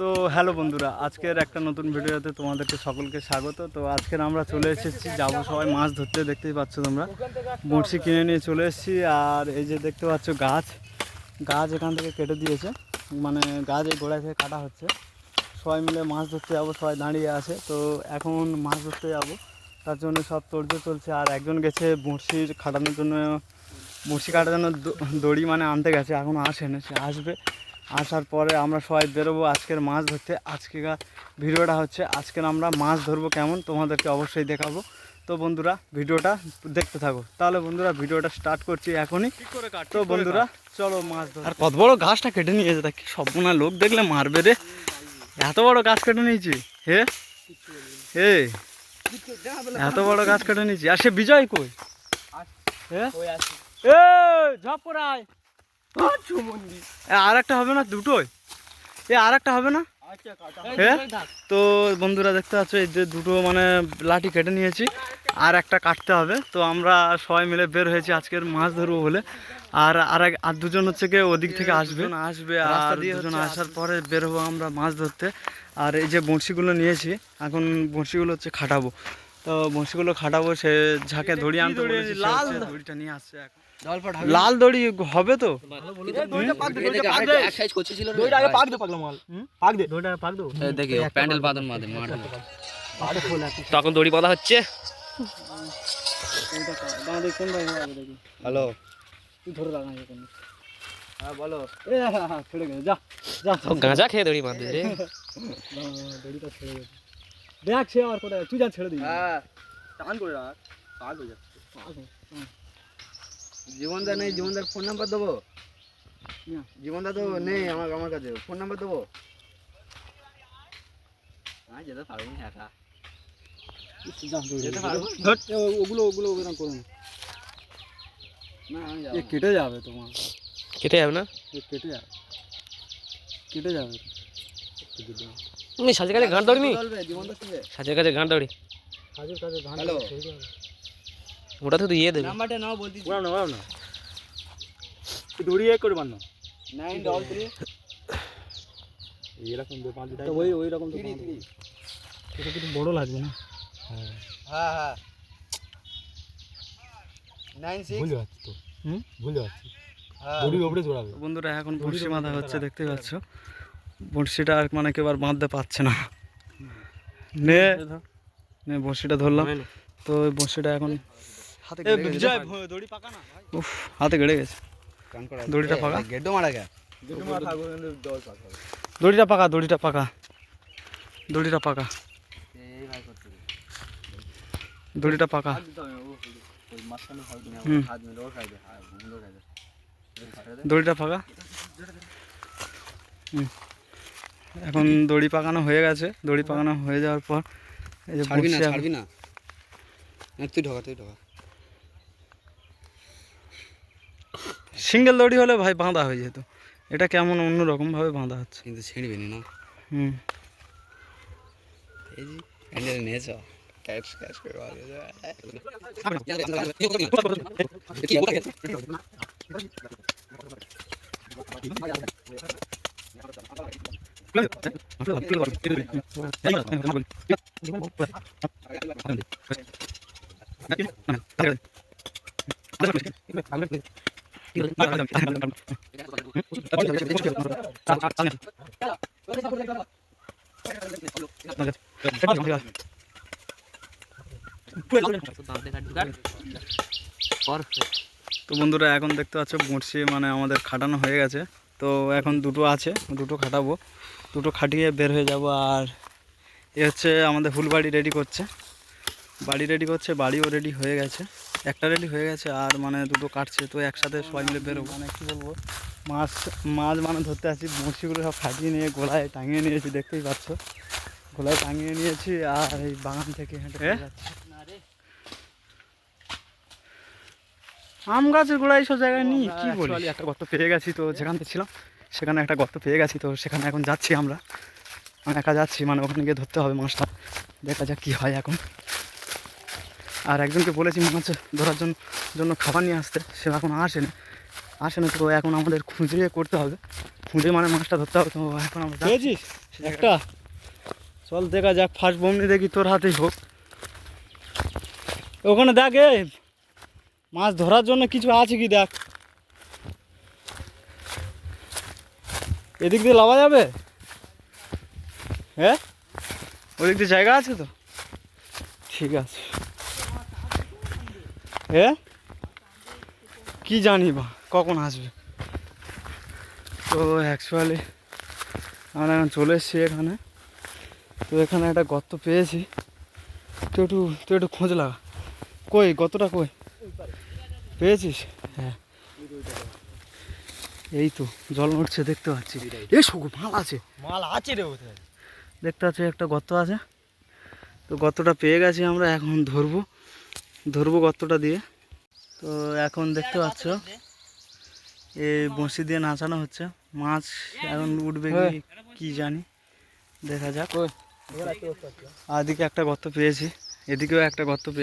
তো হ্যালো বন্ধুরা, আজকের একটা নতুন ভিডিওতে তোমাদেরকে সকলকে স্বাগত। তো আজকের আমরা চলে এসেছি, যাব সবাই মাছ ধরতে, দেখতেই পাচ্ছ তোমরা। বড়শি কিনে নিয়ে চলে এসেছি, আর এই যে দেখতে পাচ্ছ গাছ। গাছ এখান থেকে কেটে দিয়েছে মানে গাছ এই গোড়ায় থেকে কাটা হচ্ছে। সবাই মিলে মাছ ধরতে যাব, সবাই দাঁড়িয়ে আছে। তো এখন মাছ ধরতে যাব, তার জন্য সব তোড়জোড় চলছে। আর একজন গেছে বড়শির খাটানোর জন্য বড়শি কাটার জন্য দড়ি মানে আনতে গেছে এখনও আসেনি, সে আসবে। আসার পরে আমরা সবাই বেরোবো আজকের মাছ ধরতে। আজকের ভিডিওটা হচ্ছে আজকের আমরা মাছ ধরবো কেমন তোমাদেরকে অবশ্যই দেখাবো। তো বন্ধুরা ভিডিওটা দেখতে থাকো। তাহলে বন্ধুরা ভিডিওটা স্টার্ট করছি এখনই। তো বন্ধুরা চলো মাছ ধর আর কত বড় গাছটা কেটে নিয়েছে তা কি সব হয় লোক দেখলে মারবে রে। এত বড় গাছ কেটে নিয়েছি হে? হে? এত বড় গাছ কেটে নিয়েছি। আর সে বিজয় কই? হ্যাঁ ঝপ করে আয় এ, আর একটা হবে না দুটোই? এ আর একটা হবে না? হ্যাঁ তো বন্ধুরা দেখতে পাচ্ছ এই যে দুটো মানে লাঠি কেটে নিয়েছি আর একটা কাটতে হবে। তো আমরা সবাই মিলে বের হয়েছি আজকের মাছ ধরবো বলে। আর আর এক- আর দুজন হচ্ছে কি ওদিক থেকে আসবে। আসবে আর দুজন আসার পরে বের হব আমরা মাছ ধরতে। আর এই যে বড়শিগুলো নিয়েছি এখন বড়শিগুলো হচ্ছে খাটাবো। তো বড়শিগুলো খাটাবো সে ঝাঁকে দড়ি আনতে লাল দড়িটা নিয়ে আসছে এখন। লাল দড়ি হবে তো? তখন দড়ি বাঁধা হচ্ছে। হ্যালো তুই ধরে হ্যাঁ বলো এ ছেড়ে গেছে যা যা গাঁজা খেয়ে দড়ি বাঁধে রে। দড়িটা ছেড়ে গেছে দেখ সে আর কোথায় তুই যা ছেড়ে দিবি। হ্যাঁ টান করে রাখ। পাগ হয়ে যাচ্ছে। জীবনদা নেই জীবনদার ফোন নাম্বার দেবো? জীবনদা তো নেই আমার আমার কাছে। ফোন নাম্বার দেবো? আমি যেতে পারব না একা। যেতে পারব? ধর, এ, ও- ওগুলো ওগুলো ওগুলো করুন না। এ কেটে যাবে তোমার। কেটে যাবে না? কেটে যাবে। কেটে যাবে। তুমি কাছে গাঁট দড়ি সাজের কাছে গাঁট দড়ি। হ্যালো। ওটা তো ইয়ে দেবে। নাম্বারটা নাও বলছি। না ওরাও না দড়ি এ করে বানো নাইন ডবল থ্রি এরকম পাঁচ ওই ওই রকম তো এটা কিন্তু বড় লাগবে না? হ্যাঁ। হ্যাঁ নাইন সিক্স যাচ্ছে তো। হুম? ভুলে যাচ্ছে হ্যাঁ। বন্ধুরা এখন বড়শি বাঁধা হচ্ছে দেখতে পাচ্ছ? বড়শিটা আর মানে কেউ আর বাঁধতে পারছে না। নে। নে বড়শিটা ধরলাম। তো ওই বড়শিটা এখন হাতে দড়ি পাকা না উফ হাতে গেড়ে গেছে। দড়িটা পাকা? গেড্ডো মারা গা দড়িটা পাকা। দড়িটা পাকা দড়িটা পাকা। দড়িটা পাকা। হুম। দড়িটা পাকা? এখন দড়ি পাকানো হয়ে গেছে। দড়ি পাকানো হয়ে যাওয়ার পর এই যে ছাড়বি না ছাড়বি না, তুই ঢোকা তুই ঢোকা। সিঙ্গেল দড়ি হলে ভাই বাঁধা হয়ে যেত। এটা কেমন অন্যরকম ভাবে বাঁধা হচ্ছে? কিন্তু ছিঁড়বি না। হুম। এই যে প্যান্ডেল নিয়েছ ক্যাচ ক্যাচ করে বার যাবে। তো বন্ধুরা, এখন দেখতে পাচ্ছ বড়শি মানে আমাদের খাটানো হয়ে গেছে। তো এখন দুটো আছে, দুটো খাটাবো। দুটো খাটিয়ে বের হয়ে যাব আর এ হচ্ছে আমাদের ফুল বাড়ি রেডি করছে। বাড়ি রেডি করছে, বাড়িও রেডি হয়ে গেছে। একটা রেডি হয়ে গেছে আর মানে দুটো কাটছে তো একসাথে সবাই মিলে বেরোবো। মানে কী বলব মাছ মাছ মানে ধরতে আসি বড়শিগুলো সব খাটিয়ে নিয়ে গোলায় টাঙিয়ে নিয়েছি দেখতেই পাচ্ছ। গোলায় টাঙিয়ে নিয়েছি আর এই বাগান থেকে হেঁটে যাচ্ছি। আম গাছের গোড়া এইসব জায়গায় নিই কি বলি একটা গর্ত পেয়ে গেছি তো যেখান থেকে ছিলাম সেখানে একটা গর্ত পেয়ে গেছি তো সেখানে এখন যাচ্ছি আমরা। আমি একা যাচ্ছি মানে ওখানে গিয়ে ধরতে হবে মাছটা। দেখা যাক কী হয় এখন। আর একজনকে বলেছি মাছ ধরার জন্য জন্য খাবার নিয়ে আসতে। সে এখন আসেনি। আসেনি তো এখন আমাদের খুঁজে করতে হবে। খুঁজে মানে মাছটা ধরতে হবে তো এখন আমরা একটা। চল দেখা যাক ফার্স্ট বমনি দেখি তোর হাতেই হোক। ওখানে দেখ মাছ ধরার জন্য কিছু আছে কি দেখ। এদিক দিয়ে লাভা যাবে? হ্যাঁ? ওদিক দিয়ে জায়গা আছে তো? ঠিক আছে। হ্যাঁ কি জানি বা কখন আসবে? তো অ্যাকচুয়ালি আমরা এখন চলে এসেছি এখানে। তো এখানে একটা গর্ত পেয়েছি। তুই একটু তুই একটু খোঁজ লাগা। কই গর্তটা কই? পেয়েছিস? হ্যাঁ। এই তো জল উঠছে দেখতে পাচ্ছি। এই শোকু মাল আছে। মাল আছে রে দেখতে পাচ্ছি একটা গর্ত আছে। তো গর্তটা পেয়ে গেছি আমরা এখন ধরবো। ধরবো গর্তটা দিয়ে তো এখন দেখতে পাচ্ছ এই বঁশি দিয়ে নাচানো হচ্ছে মাছ এখন উঠবে কি কি জানি দেখা যাক আর এদিকে একটা গর্ত পেয়েছি এদিকেও একটা গর্ত পেয়ে